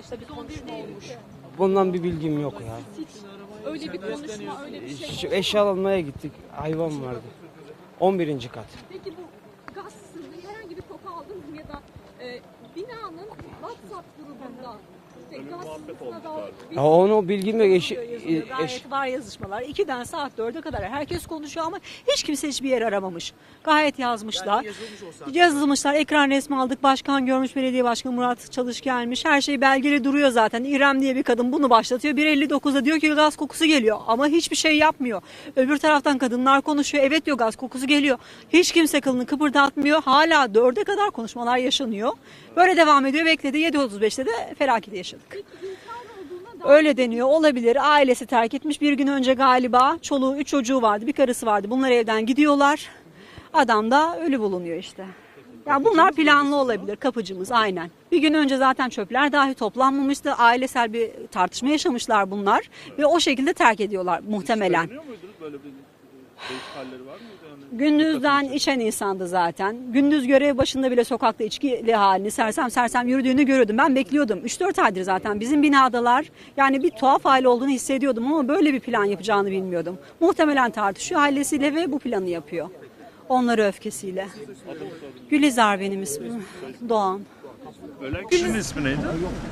WhatsApp'ta bir konuşma olmuş. Bundan bir bilgim yok ya. Öyle bir konuşma, öyle bir şey. Şu eşya almaya gittik. Hayvan vardı. 11. kat. Peki bu gaz sızı herhangi bir koku aldınız mı ya da e, binanın WhatsApp grubunda işte gaz sızısına dair bir Ya onu bilgim yok. Eşi, Yazılıyor, eş, Gayet var yazışmalar. 2'den saat 4'e kadar herkes konuşuyor ama hiç kimse hiçbir yer aramamış. Gayet yazmışlar. Yazılmışlar. Ekran resmi aldık. Başkan görmüş. Belediye Başkanı Murat Çalış gelmiş. Her şey belgeli duruyor zaten. İrem diye bir kadın bunu başlatıyor. 1.59'da diyor ki gaz kokusu geliyor. Ama hiçbir şey yapmıyor. Öbür taraftan kadınlar konuşuyor. Evet diyor gaz kokusu geliyor. Hiç kimse kılını kıpırdatmıyor. Hala 4'e kadar konuşmalar yaşanıyor. Böyle devam ediyor. Bekledi. 7.35'te de felaketi yaşadık. Öyle deniyor. Olabilir. Ailesi terk etmiş. Bir gün önce galiba çoluğu, üç çocuğu vardı. Bir karısı vardı. Bunlar evden gidiyorlar. Adam da ölü bulunuyor işte. Ya bunlar planlı olabilir. Kapıcımız aynen. Bir gün önce zaten çöpler dahi toplanmamıştı. Ailesel bir tartışma yaşamışlar bunlar. Ve o şekilde terk ediyorlar muhtemelen. Muydunuz böyle bir halleri var mıydı? Yani Gündüzden içen insandı zaten. Gündüz görev başında bile sokakta içkili halini sersem sersem yürüdüğünü görüyordum. Ben bekliyordum. 3-4 aydır zaten bizim binadalar. Yani bir tuhaf aile olduğunu hissediyordum ama böyle bir plan yapacağını bilmiyordum. Muhtemelen tartışıyor ailesiyle ve bu planı yapıyor. Onları öfkesiyle. Gülizar benim ismim. Doğan. Ölen kişinin ismi neydi?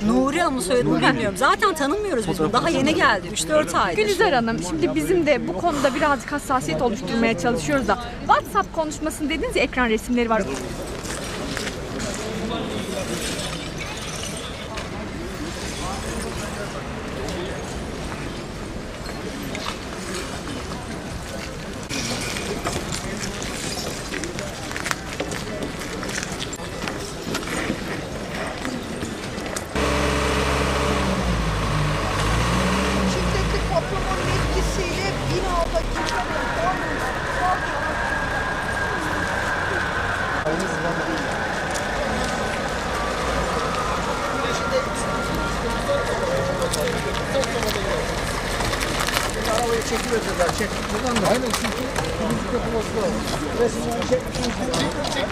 Nuri ama soyadını bilmiyorum. Zaten tanımıyoruz biz bunu. Daha yeni geldi. 3-4 aydır. Gülizar Hanım şimdi bizim de bu konuda birazcık hassasiyet oluşturmaya çalışıyoruz da WhatsApp konuşmasını dediniz ya ekran resimleri var. Arabayı çekiyorlar. Çek. Buradan da. Aynen çünkü temizlik yapılması lazım. Çekmişsiniz. Çek, çek, çek.